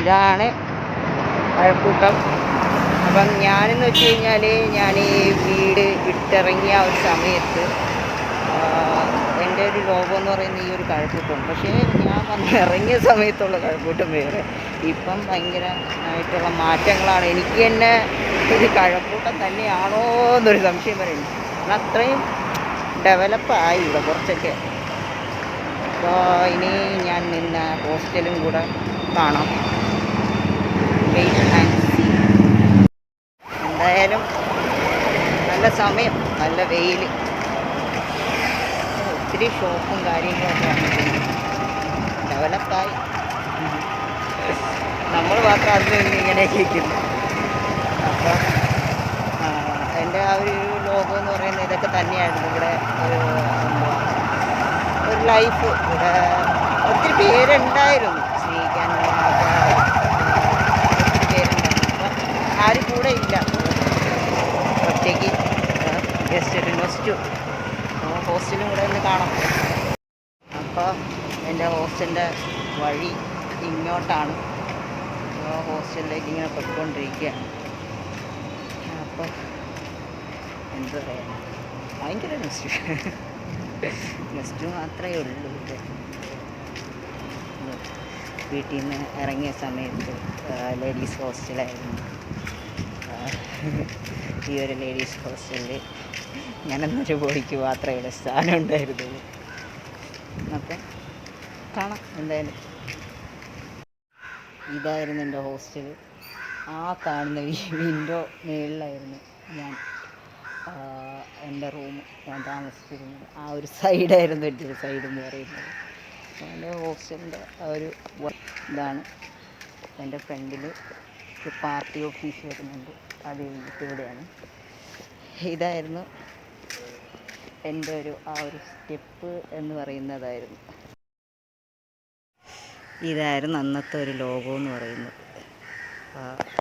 ഇതാണ് അഴക്കൂട്ടം അപ്പം ഞാനെന്ന് വെച്ച് കഴിഞ്ഞാൽ ഞാൻ ഈ വീട് ഇട്ടിറങ്ങിയ ഒരു സമയത്ത് എന്റെ ഒരു ലോകം എന്ന് പറയുന്ന ഈ ഒരു കഴക്കൂട്ടം. പക്ഷേ ഞാൻ വന്ന് ഇറങ്ങിയ സമയത്തുള്ള കഴക്കൂട്ടം വേറെ. ഇപ്പം ഭയങ്കരമായിട്ടുള്ള മാറ്റങ്ങളാണ്. എനിക്ക് തന്നെ ഇത് കഴക്കൂട്ടം തന്നെയാണോ എന്നൊരു സംശയം വരുന്നുണ്ട് കാരണം അത്രയും ഡെവലപ്പായി ഇവിടെ കുറച്ചൊക്കെ. അപ്പോൾ ഇനി ഞാൻ നിന്ന ഹോസ്റ്റലും കൂടെ കാണാം. എന്തായാലും നല്ല സമയം നല്ല വെയിൽ ഒത്തിരി ഷോപ്പും കാര്യങ്ങളൊക്കെ ഡെവലപ്പായി. നമ്മൾ മാത്രം അതിൽ നിന്ന് ഇങ്ങനെ ഇരിക്കുന്നു. അപ്പം ആ, എന്റെ ആ ഒരു ലോകം എന്ന് പറയുന്നത് ഇതൊക്കെ തന്നെയായിരുന്നു. ഇവിടെ ഒരു ഒരു ലൈഫ്. ഇവിടെ ഒത്തിരി പേരുണ്ടായിരുന്നു സ്നേഹിക്കാനുള്ള ആൾക്കാർ ഒത്തിരി പേരുണ്ടായിരുന്നു അപ്പം ആരും കൂടെ ഇല്ല ഒറ്റയ്ക്ക് നൊസ്റ്റു ഹോസ്റ്റലും കൂടെ ഒന്ന് കാണാം. അപ്പോൾ എന്റെ ഹോസ്റ്റലിന്റെ വഴി ഇങ്ങോട്ടാണ്. ഹോസ്റ്റലിലേക്ക് ഇങ്ങനെ പൊയ്ക്കൊണ്ടിരിക്കുക. അപ്പോൾ എന്ത് പറയാൻ? ഭയങ്കര നെസ്റ്റ് നെസ്റ്റു മാത്രമേ ഉള്ളൂ വീട്ടിൽ നിന്ന് ഇറങ്ങിയ സമയത്ത് ലേഡീസ് ഹോസ്റ്റലായിരുന്നു ഈ ഒരു ലേഡീസ് ഹോസ്റ്റലിൽ ഞാനെന്നൊരു ബോഡിക്ക് മാത്രമേ ഇവിടെ സ്ഥാനം ഉണ്ടായിരുന്നുള്ളൂ. അപ്പം കാണാം എന്തായാലും. ഇതായിരുന്നു എന്റെ ഹോസ്റ്റൽ. ആ കാണുന്ന വിൻഡോ മേളിലായിരുന്നു ഞാൻ എന്റെ റൂം ഞാൻ താമസിച്ചിരുന്നത്. ആ ഒരു സൈഡായിരുന്നു എന്റെ സൈഡ് എന്ന് പറയുന്നത്. എന്റെ ഹോസ്റ്റലിന്റെ ആ ഒരു ഇതാണ് എന്റെ ഫ്രണ്ടിൽ ഒരു പാർട്ടി ഓഫീസ് വരുന്നുണ്ട്. അത് ഇവിടെയാണ്. ഇതായിരുന്നു എന്റെ ഒരു ആ ഒരു സ്റ്റെപ്പ് എന്ന് പറയുന്നതായിരുന്നു. ഇതായിരുന്നു അന്നത്തെ ഒരു ലോകം എന്ന് പറയുന്നത്.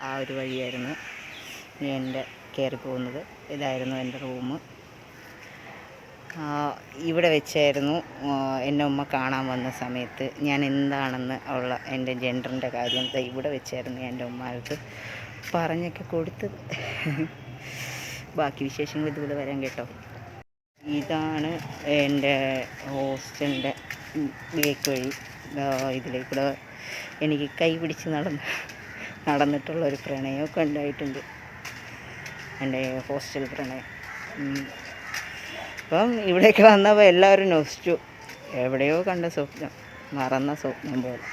ആ, ഒരു വഴിയായിരുന്നു ഞാൻ എന്റെ കയറി പോകുന്നത്. ഇതായിരുന്നു എന്റെ റൂം ഇവിടെ വെച്ചായിരുന്നു എന്റെ ഉമ്മ കാണാൻ വന്ന സമയത്ത് ഞാൻ എന്താണെന്ന് ഉള്ള എന്റെ ജെൻഡറിന്റെ കാര്യം ഇവിടെ വെച്ചായിരുന്നു എന്റെ ഉമ്മാർക്ക് പറഞ്ഞൊക്കെ കൊടുത്തത്. ബാക്കി വിശേഷങ്ങൾ ഇതുപോലെ വരാൻ കേട്ടോ. ഇതാണ് എന്റെ ഹോസ്റ്റലിന്റെ ബേക്ക് വഴി ഇതിലേക്കൂടെ എനിക്ക് കൈ പിടിച്ച് നടന്ന് നടന്നിട്ടുള്ള ഒരു പ്രണയമൊക്കെ ഉണ്ടായിട്ടുണ്ട്. എന്റെ ഹോസ്റ്റൽ പ്രണയം. അപ്പം ഇവിടേക്ക് വന്നപ്പോൾ എല്ലാവരും നൊസിച്ചു. എവിടെയോ കണ്ട സ്വപ്നം മറന്ന സ്വപ്നം പോലെ.